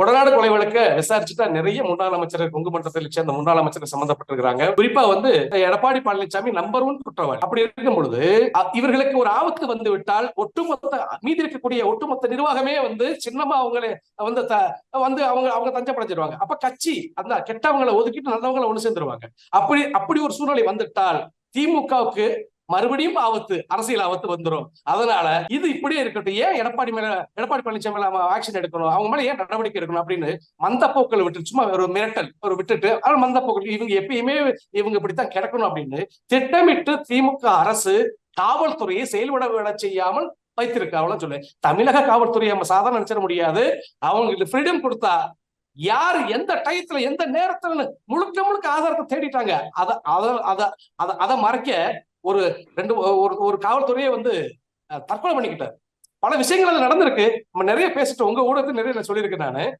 கொடநாடு கொலை வழக்க விசாரிச்சுட்டா நிறைய முன்னாள் அமைச்சர் கொங்கு மண்டலத்தில் சேர்ந்த முன்னாள் அமைச்சர் சம்பந்தப்பட்டிருக்கிறாங்க குறிப்பா வந்து எடப்பாடி பழனிசாமி நம்பர் ஒன் குற்றவாளி. அப்படி இருக்கும் பொழுது இவர்களுக்கு ஒரு ஆபத்து வந்து விட்டால் ஒட்டுமொத்த மீதி இருக்கக்கூடிய ஒட்டுமொத்த நிர்வாகமே வந்து சின்னமா அவங்களே வந்து த- வந்து அவங்க அவங்க தஞ்சப்படைஞ்சிருவாங்க அப்ப கட்சி அந்த கெட்டவங்களை ஒதுக்கிட்டு நல்லவங்களை ஒண்ணு சேர்ந்துருவாங்க. அப்படி அப்படி ஒரு சூழ்நிலை வந்துட்டால் திமுகவுக்கு மறுபடியும் ஆபத்து அரசியல் ஆபத்து வந்துரும். அதனால இது இப்படியே இருக்கட்டும். ஏன் எடப்பாடி மேல எடப்பாடி பழனிசாமி மேல ஆக்ஷன் எடுக்கணும்? அவங்க மேல ஏன் நடவடிக்கை எடுக்கணும் அப்படின்னு மந்த விட்டு சும்மா ஒரு மிரட்டல் ஒரு விட்டுட்டு ஆனா மந்த போக்கள் இவங்க எப்பயுமே இவங்க இப்படித்தான் கிடக்கணும் அப்படின்னு திட்டமிட்டு திமுக அரசு காவல்துறையை செயல்பட விட செய்யாமல் வைத்திருக்காவலாம் சொல்லு தமிழக காவல்துறையை நம்ம சாதாரண நினைச்சிட முடியாது. அவங்களுக்கு ஃப்ரீடம் கொடுத்தா யார் எந்த டயத்துல எந்த நேரத்துல முழுக்க முழுக்க ஆதாரத்தை தேடிட்டாங்க. அத அத அத அத அதை மறைக்க ஒரு ரெண்டு ஒரு ஒரு காவல்துறையே வந்து தற்கொலை பண்ணிக்கிட்டார். பல விஷயங்கள் அது நடந்திருக்கு. நம்ம நிறைய பேசிட்டோம் உங்க ஊடகத்தில் நிறைய நான் சொல்லியிருக்கேன் நானு.